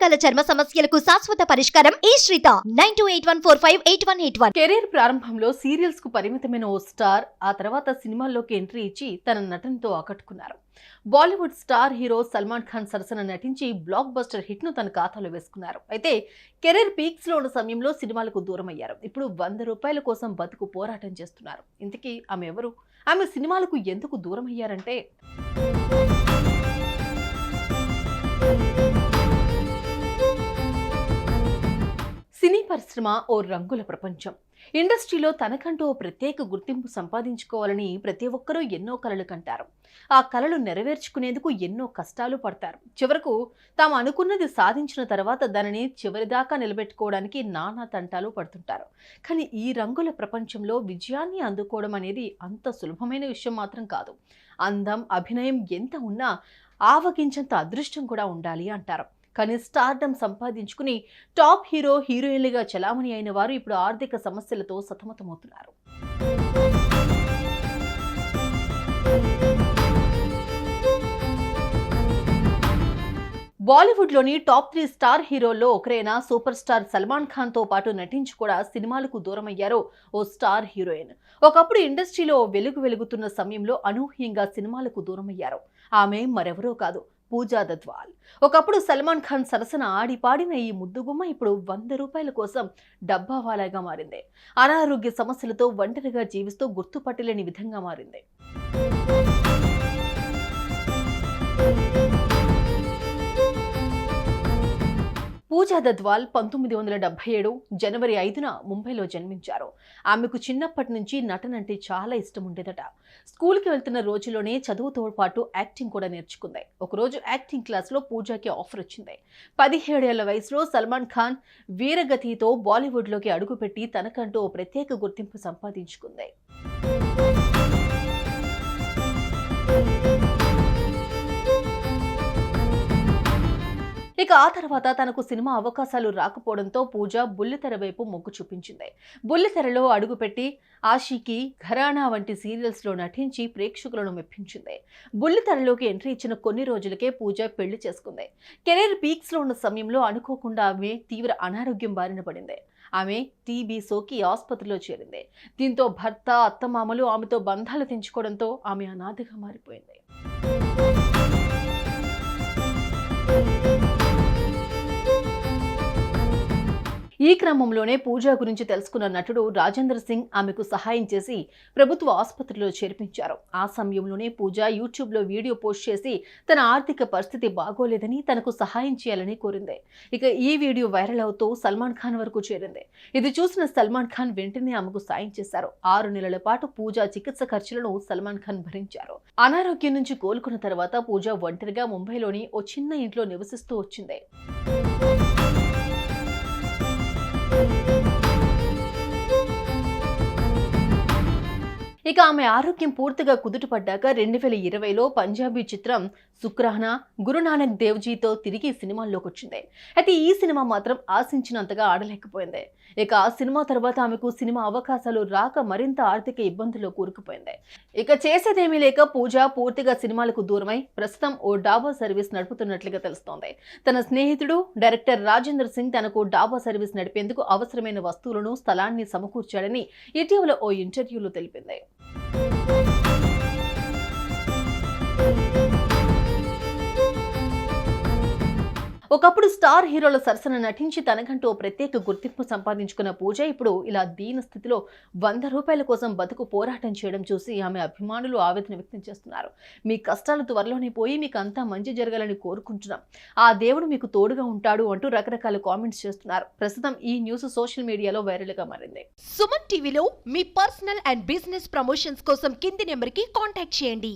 రకాల చర్మ సమస్యలకు శాశ్వత పరిష్కారం ఈ శ్రీత. Nine two eight one four five eight one eight one. Career ప్రారంభంలో సీరియల్స్కు పరిమితమైన ఓ స్టార్ ఆ తర్వాత సినిమాల్లోకి ఎంట్రీ ఇచ్చి తన నటనతో ఆకట్టుకున్నారు. Bollywood star hero Salman Khan సరసన నటించి బ్లాక్ బస్టర్ హిట్ను తన ఖాతాలో వేసుకున్నారు. అయితే కెరీర్ పీక్స్లో ఉన్న సమయంలో సినిమాలకు దూరం అయ్యారు ఇప్పుడు వంద రూపాయల కోసం బతుకు పోరాటం చేస్తున్నారు. ఇంతకీ ఆమె ఎవరు? ఆమె సినిమాలకు ఎందుకు దూరం అయ్యారంటే సినీ పరిశ్రమ ఓ రంగుల ప్రపంచం. ఇండస్ట్రీలో తనకంటూ ఓ ప్రత్యేక గుర్తింపు సంపాదించుకోవాలని ప్రతి ఒక్కరూ ఎన్నో కలలు కంటారు. ఆ కలలు నెరవేర్చుకునేందుకు ఎన్నో కష్టాలు పడతారు. చివరకు తాము అనుకున్నది సాధించిన తర్వాత దానిని చివరిదాకా నిలబెట్టుకోవడానికి నానా తంటాలు పడుతుంటారు. కానీ ఈ రంగుల ప్రపంచంలో విజయాన్ని అందుకోవడం అనేది అంత సులభమైన విషయం మాత్రం కాదు. అందం అభినయం ఎంత ఉన్నా ఆవగించంత అదృష్టం కూడా ఉండాలి అంటారు. కానీ స్టార్డమ్ సంపాదించుకుని టాప్ హీరో హీరోయిన్లుగా చలామణి అయిన వారు ఇప్పుడు ఆర్థిక సమస్యలతో సతమతమవుతున్నారు. బాలీవుడ్లోని టాప్ త్రీ స్టార్ హీరోల్లో ఒకరైన సూపర్ స్టార్ సల్మాన్ ఖాన్తో పాటు నటించి కూడా సినిమాలకు దూరమయ్యారు ఓ స్టార్ హీరోయిన్. ఒకప్పుడు ఇండస్ట్రీలో వెలుగు వెలుగుతున్న సమయంలో అనూహ్యంగా సినిమాలకు దూరమయ్యారు. ఆమె మరెవరో కాదు పూజా దద్వాల్ ఒకప్పుడు సల్మాన్ ఖాన్ సరసన ఆడి పాడిన ఈ ముద్దుగుమ్మ ఇప్పుడు వంద రూపాయల కోసం డబ్బావాలాగా మారింది. అనారోగ్య సమస్యలతో ఒంటరిగా జీవిస్తూ గుర్తుపట్టలేని విధంగా మారింది. పూజా దద్వాల్ పంతొమ్మిది వందల డెబ్బై ఏడు జనవరి ఐదున ముంబైలో జన్మించారు. ఆమెకు చిన్నప్పటి నుంచి నటన అంటే చాలా ఇష్టం ఉండేదట. స్కూల్కి వెళ్తున్న రోజులోనే చదువుతో పాటు యాక్టింగ్ కూడా నేర్చుకుంది. ఒకరోజు యాక్టింగ్ క్లాస్లో పూజాకి ఆఫర్ వచ్చింది. పదిహేడేళ్ళ వయసులో సల్మాన్ ఖాన్ వీరగతితో బాలీవుడ్లోకి అడుగుపెట్టి తనకంటూ ఓ ప్రత్యేక గుర్తింపు సంపాదించుకుంది. ఇక ఆ తర్వాత తనకు సినిమా అవకాశాలు రాకపోవడంతో పూజ బుల్లితెర వైపు మొగ్గు చూపించింది. బుల్లితెరలో అడుగుపెట్టి ఆషికి ఘరానా వంటి సీరియల్స్లో నటించి ప్రేక్షకులను మెప్పించింది. బుల్లితెరలోకి ఎంట్రీ ఇచ్చిన కొన్ని రోజులకే పూజ పెళ్ళి చేసుకుంది. కెరీర్ పీక్స్లో ఉన్న సమయంలో అనుకోకుండా ఆమె తీవ్ర అనారోగ్యం బారిన పడింది. ఆమె టీబీ సోకి ఆసుపత్రిలో చేరింది. దీంతో భర్త అత్తమామలు ఆమెతో బంధాలు తెంచుకోవడంతో ఆమె అనాథగా మారిపోయింది. ఈ క్రమంలోనే పూజ గురించి తెలుసుకున్న నటుడు రాజేంద్ర సింగ్ ఆమెకు సహాయం చేసి ప్రభుత్వ ఆసుపత్రిలో చేర్పించారు. ఆ సమయంలోనే పూజ యూట్యూబ్లో వీడియో పోస్ట్ చేసి తన ఆర్థిక పరిస్థితి బాగోలేదని తనకు సహాయం చేయాలని కోరింది. ఇక ఈ వీడియో వైరల్ అవుతూ సల్మాన్ ఖాన్ వరకు చేరింది. ఇది చూసిన సల్మాన్ ఖాన్ వెంటనే ఆమెకు సాయం చేశారు. ఆరు నెలల పాటు పూజ చికిత్స ఖర్చులను సల్మాన్ ఖాన్ భరించారు. అనారోగ్యం నుంచి కోలుకున్న తర్వాత పూజ ఒంటరిగా ముంబైలోని ఓ చిన్న ఇంట్లో నివసిస్తూ వచ్చింది. ఇక ఆమె ఆరోగ్యం పూర్తిగా కుదుటపడ్డాక రెండు వేల ఇరవైలో పంజాబీ చిత్రం సుక్రానా గురునానక్ దేవ్జీతో తిరిగి సినిమాల్లోకి వచ్చింది అయితే ఈ సినిమా మాత్రం ఆశించినంతగా ఆడలేకపోయింది. ఇక ఆ సినిమా తర్వాత ఆమెకు సినిమా అవకాశాలు రాక మరింత ఆర్థిక ఇబ్బందుల్లో కూరుకుపోయింది. ఇక చేసేదేమీ లేక పూజ పూర్తిగా సినిమాలకు దూరమై ప్రస్తుతం ఓ డాబా సర్వీస్ నడుపుతున్నట్లుగా తెలుస్తోంది. తన స్నేహితుడు డైరెక్టర్ రాజేందర్ సింగ్ తనకు డాబా సర్వీస్ నడిపేందుకు అవసరమైన వస్తువులను స్థలాన్ని సమకూర్చాడని ఇటీవల ఓ ఇంటర్వ్యూలో తెలిపింది. ఒకప్పుడు స్టార్ హీరోల సరసన నటించి తనకంటూ ప్రత్యేక గుర్తింపు సంపాదించుకున్న పూజ ఇప్పుడు ఇలా దీన స్థితిలో వంద రూపాయల కోసం బతుకు పోరాటం చేయడం చూసి ఆమె అభిమానులు ఆవేదన వ్యక్తం చేస్తున్నారు. మీ కష్టాలు త్వరలోనే పోయి మీకు అంతా మంచి జరగాలని కోరుకుంటున్నాం. ఆ దేవుడు మీకు తోడుగా ఉంటాడు అంటూ రకరకాల కామెంట్స్ చేస్తున్నారు. ప్రస్తుతం ఈ న్యూస్ సోషల్ మీడియాలో వైరల్గా మారింది. సుమన్ టీవీలో మీ పర్సనల్ అండ్ బిజినెస్ ప్రమోషన్స్ కోసం కింది నెంబర్కి కాంటాక్ట్ చేయండి.